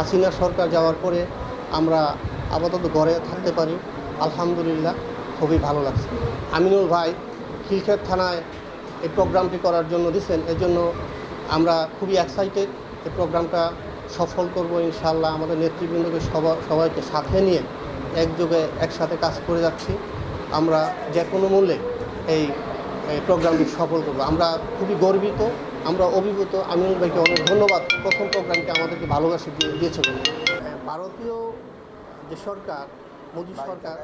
হাসিনা সরকার যাওয়ার পরে আমরা আপাতত ঘরে থাকতে পারি। আলহামদুলিল্লাহ, খুবই ভালো লাগছে। আমিনুল ভাই খিলক্ষেত থানায় এই প্রোগ্রামটি করার জন্য দিচ্ছেন এজন্য আমরা খুবই এক্সাইটেড এই প্রোগ্রামটা সফল করব ইনশাল্লাহ আমাদের নেতৃবৃন্দকে সবা, সবাইকে সাথে নিয়ে একযোগে একসাথে কাজ করে যাচ্ছি। আমরা যে কোনো মূল্যে এই প্রোগ্রামটি সফল করব। আমরা খুবই গর্বিত আমরা অভিভূত। আমিনুল ভাইকে অনেক ধন্যবাদ। প্রথম প্রোগ্রামটি আমাদেরকে ভালোবাসে দিয়ে দিয়েছে ভারতীয় যে সরকার, মোদী সরকার,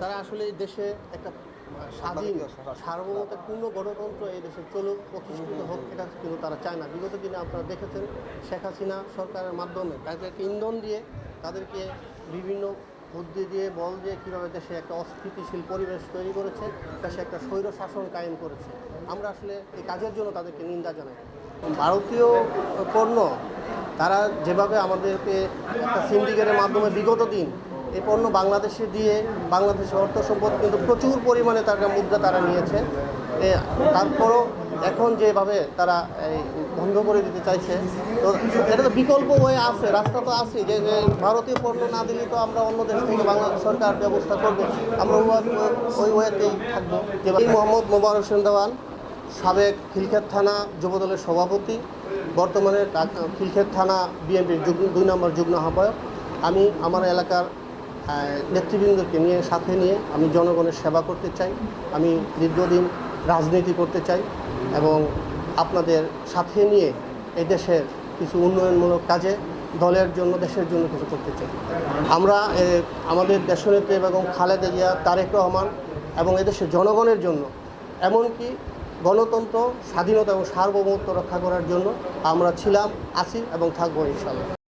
তারা আসলে দেশে একটা স্বাধীন সার্বভৌমত্ব পূর্ণ গণতন্ত্র এই দেশে চলুক, প্রতিষ্ঠিত হোক, এটা কিন্তু তারা চায় না। বিগত দিনে আপনারা দেখেছেন, শেখ হাসিনা সরকারের মাধ্যমে তাদেরকে ইন্ধন দিয়ে তাদেরকে বিভিন্ন বুদ্ধি দিয়ে বল দিয়ে কীভাবে দেশে একটা অস্থিতিশীল পরিবেশ তৈরি করেছে, দেশে একটা স্বৈর শাসন কায়েম করেছে। আমরা আসলে এই কাজের জন্য তাদেরকে নিন্দা জানাই। ভারতীয় পণ্য, তারা যেভাবে আমাদেরকে একটা সিন্ডিকেটের মাধ্যমে বিগত দিন এই পণ্য বাংলাদেশে দিয়ে বাংলাদেশের অর্থ সম্পদ কিন্তু প্রচুর পরিমাণে তারা মুদ্রা তারা নিয়েছে। তারপরও এখন যেভাবে তারা এই বন্ধ করে দিতে চাইছে তো এটা তো বিকল্প ওয়ে আছে রাস্তা তো আছে যে যে ভারতীয় পণ্য না দিলে তো আমরা অন্য দেশ থেকে বাংলাদেশ সরকার ব্যবস্থা করবে। আমরা ওই- ওয়েতেই থাকব। যে এই মোহাম্মদ মোবার হোসেন দেওয়ান সাবেক খিলক্ষেত থানা যুবদলের সভাপতি বর্তমানে খিলক্ষেত থানা বিএনপির যুগ্ম দুই নম্বর যুগ্ম আহ্বায়ক। আমি আমার এলাকার নেতৃবৃন্দকে নিয়ে সাথে নিয়ে আমি জনগণের সেবা করতে চাই। আমি দীর্ঘদিন রাজনীতি করতে চাই এবং আপনাদের সাথে নিয়ে এই দেশের কিছু উন্নয়নমূলক কাজে দলের জন্য, দেশের জন্য কিছু করতে চাই। আমরা আমাদের দেশনেত্রী এবং খালেদা জিয়া, তারেক রহমান এবং এদেশের জনগণের জন্য, এমনকি গণতন্ত্র, স্বাধীনতা এবং সার্বভৌমত্ব রক্ষা করার জন্য আমরা ছিলাম, আছি এবং থাকব ইনশাল্লাহ